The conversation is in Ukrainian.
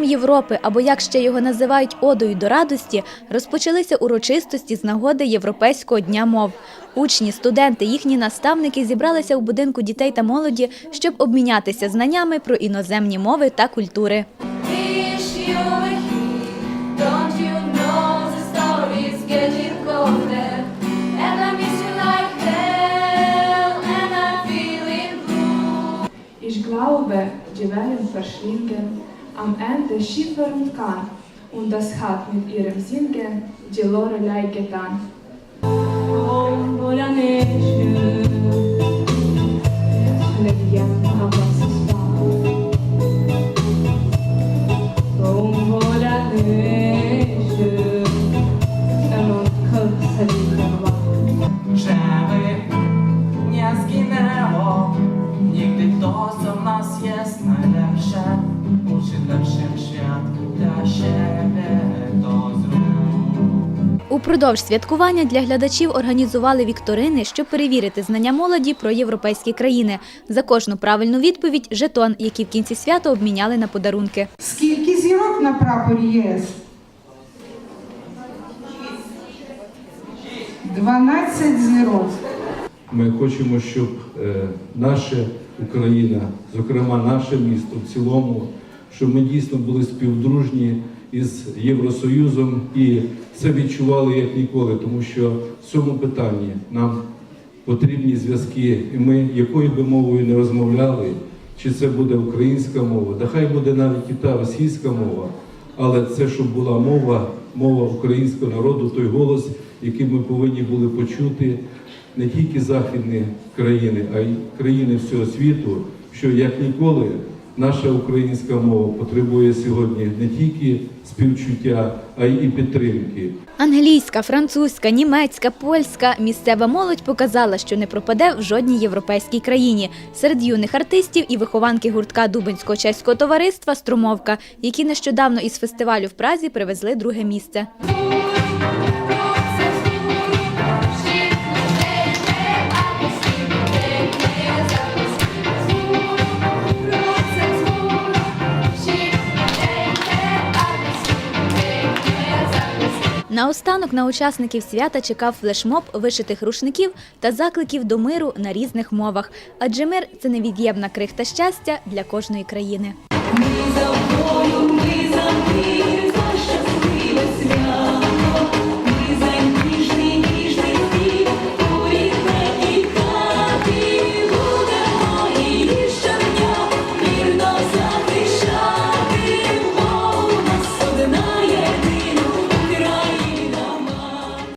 Днем Європи, або як ще його називають Одою до радості, розпочалися урочистості з нагоди Європейського дня мов. Учні, студенти, їхні наставники зібралися у будинку дітей та молоді, щоб обмінятися знаннями про іноземні мови та культури. Ich glaube, die Wellen verschwinden am Ende Schiffer und Kahn. Und das hat mit ihrem Singen die Lorelei getan. Nigdy to, co w nas jest najlepsze Uczy lepszym świat dla siebie to Упродовж святкування для глядачів організували вікторини, щоб перевірити знання молоді про європейські країни. За кожну правильну відповідь жетон, який в кінці свята обміняли на подарунки. Скільки зірок на прапорі ЄС? 12 зірок. Ми хочемо, щоб е, наша Україна, зокрема наше місто в цілому, щоб ми дійсно були співдружні із Євросоюзом і це відчували як ніколи, тому що в цьому питанні нам потрібні зв'язки, і ми якою би мовою не розмовляли, чи це буде українська мова, да хай буде навіть і та російська мова, але це щоб була мова, мова українського народу, той голос, який ми повинні були почути не тільки західні країни, а й країни всього світу, що як ніколи наша українська мова потребує сьогодні не тільки співчуття, а й підтримки. Англійська, французька, німецька, польська місцева молодь показала, що не пропаде в жодній європейській країні. Серед юних артистів і вихованки гуртка Дубинського чеського товариства Струмовка, які нещодавно із фестивалю в Празі привезли друге місце. Наостанок на учасників свята чекав флешмоб вишитих рушників та закликів до миру на різних мовах. Адже мир це невід'ємна крихта щастя для кожної країни. Ми за тобою